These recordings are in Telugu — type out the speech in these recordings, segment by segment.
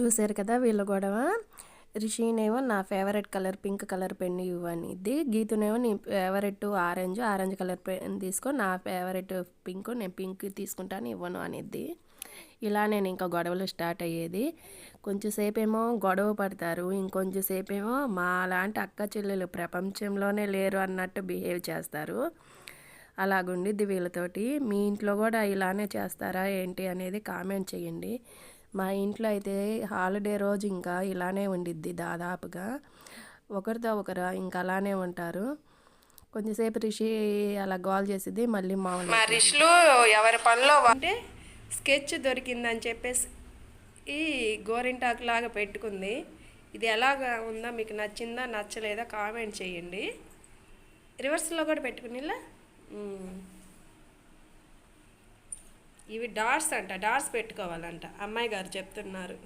చూశారు కదా వీళ్ళ గొడవ? రిషినేమో నా favourite colour pink colour pen ఇవ్వనిద్ది. గీతునేమో నీ favourite orange orange colour pen తీసుకో నా ఫేవరెట్ పింక్ నేను పింక్ తీసుకుంటాను ఇవ్వను అనిద్ది. ఇలా నేను ఇంకా గొడవలు స్టార్ట్ అయ్యేది. కొంచెంసేపు ఏమో గొడవ పడతారు. ఇంకొంచెంసేపు ఏమో మా లాంటి అక్క చెల్లెలు ప్రపంచంలోనే లేరు అన్నట్టు బిహేవ్ చేస్తారు. అలాగుండిద్ది వీళ్ళతోటి. మీ ఇంట్లో కూడా ఇలానే చేస్తారా ఏంటి అనేది కామెంట్ చేయండి. మా ఇంట్లో అయితే హాలిడే రోజు ఇంకా ఇలానే ఉండిద్ది దాదాపుగా. ఒకరితో ఒకరు ఇంకా అలానే ఉంటారు. కొంచెంసేపు రిషి అలా గోల్ చేసిద్ది మళ్ళీ మామూలు మా రిషిలో ఎవరి పనిలో అంటే స్కెచ్ దొరికిందని చెప్పేసి ఈ గోరింటాకు లాగా పెట్టుకుంది. ఇది ఎలాగా ఉందో మీకు నచ్చిందా నచ్చలేదా కామెంట్ చేయండి. రివర్స్లో కూడా పెట్టుకునిలా? ఇవి డాట్స్ అంట డాట్స్ పెట్టుకోవాలంట. అమ్మాయి గారు చెప్తున్నారు.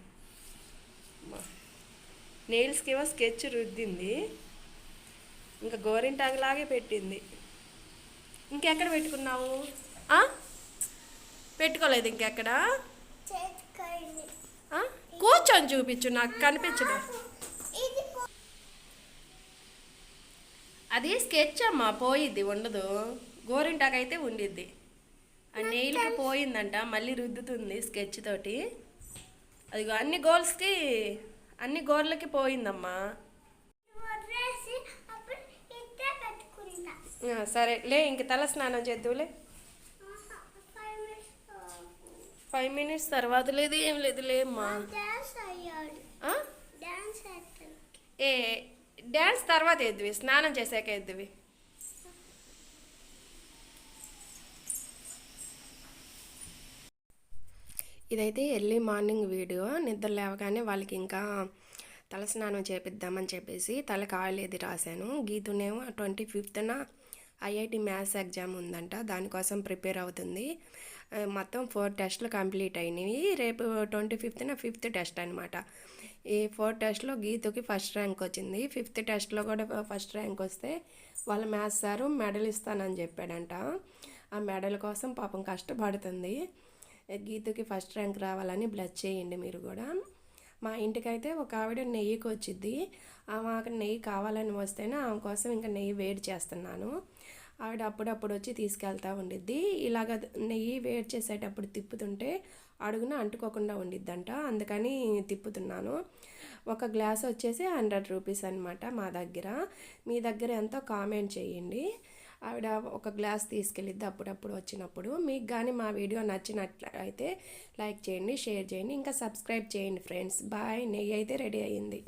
నెయిల్స్కి ఏమో స్కెచ్ రుద్దింది. ఇంకా గోరింటాకు లాగే పెట్టింది. ఇంకెక్కడ పెట్టుకున్నావు? పెట్టుకోలేదు ఇంకెక్కడ? కూర్చొని చూపించు నాకు కనిపించదు. అది స్కెచ్ అమ్మా పోయిద్ది ఉండదు. గోరింటాకు అయితే ఉండిద్ది. నెయిల్కి పోయిందంట మళ్ళీ రుద్దుతుంది స్కెచ్ తోటి. అది అన్ని గోల్స్కి అన్ని గోర్లకి పోయిందమ్మా. సరే లే ఇంక తల స్నానం చేద్దులే ఫైవ్ మినిట్స్ తర్వాత లేదు ఏం లేదు లేమ్మా. ఏ డ్యాన్స్ తర్వాత ఎద్దువి స్నానం చేశాక ఎద్దువి ఇదైతే ఎర్లీ మార్నింగ్ వీడియో. నిద్ర లేవగానే వాళ్ళకి ఇంకా తలస్నానం చేపిద్దామని చెప్పేసి తలకి ఆయిల్ ఏది రాశాను. గీతునేమో ట్వంటీ ఫిఫ్త్న ఐఐటి మ్యాథ్స్ ఎగ్జామ్ ఉందంట. దానికోసం ప్రిపేర్ అవుతుంది. మొత్తం ఫోర్ టెస్ట్లు కంప్లీట్ అయినాయి రేపు ట్వంటీ ఫిఫ్త్న ఫిఫ్త్ టెస్ట్ అనమాట ఈ ఫోర్ టెస్ట్లో గీతుకి ఫస్ట్ ర్యాంక్ వచ్చింది. ఫిఫ్త్ టెస్ట్లో కూడా ఫస్ట్ ర్యాంక్ వస్తే వాళ్ళ మ్యాథ్స్ సారు మెడల్ ఇస్తానని చెప్పాడంట. ఆ మెడల్ కోసం పాపం కష్టపడుతుంది. గీతకి ఫస్ట్ ర్యాంక్ రావాలని బ్లడ్ చేయండి మీరు కూడా. మా ఇంటికైతే ఒక ఆవిడ నెయ్యికి వచ్చింది ఆమె నెయ్యి కావాలని వస్తేనే ఆమె కోసం ఇంకా నెయ్యి వేడి చేస్తున్నాను. ఆవిడ అప్పుడప్పుడు వచ్చి తీసుకెళ్తూ ఉండిద్ది. ఇలాగ నెయ్యి వేడి చేసేటప్పుడు తిప్పుతుంటే అడుగున అంటుకోకుండా ఉండిద్దంట. అందుకని తిప్పుతున్నాను. ఒక గ్లాస్ వచ్చేసి హండ్రెడ్ రూపీస్ అనమాట మా దగ్గర. మీ దగ్గర ఎంతో కామెంట్ చేయండి. ఆవిడ ఒక గ్లాస్ తీసుకెళ్ళిద్ది అప్పుడప్పుడు వచ్చినప్పుడు. మీకు కానీ మా వీడియో నచ్చినట్లయితే లైక్ చేయండి షేర్ చేయండి ఇంకా సబ్స్క్రైబ్ చేయండి ఫ్రెండ్స్. బాయ్ నెయ్యి అయితే రెడీ అయ్యింది.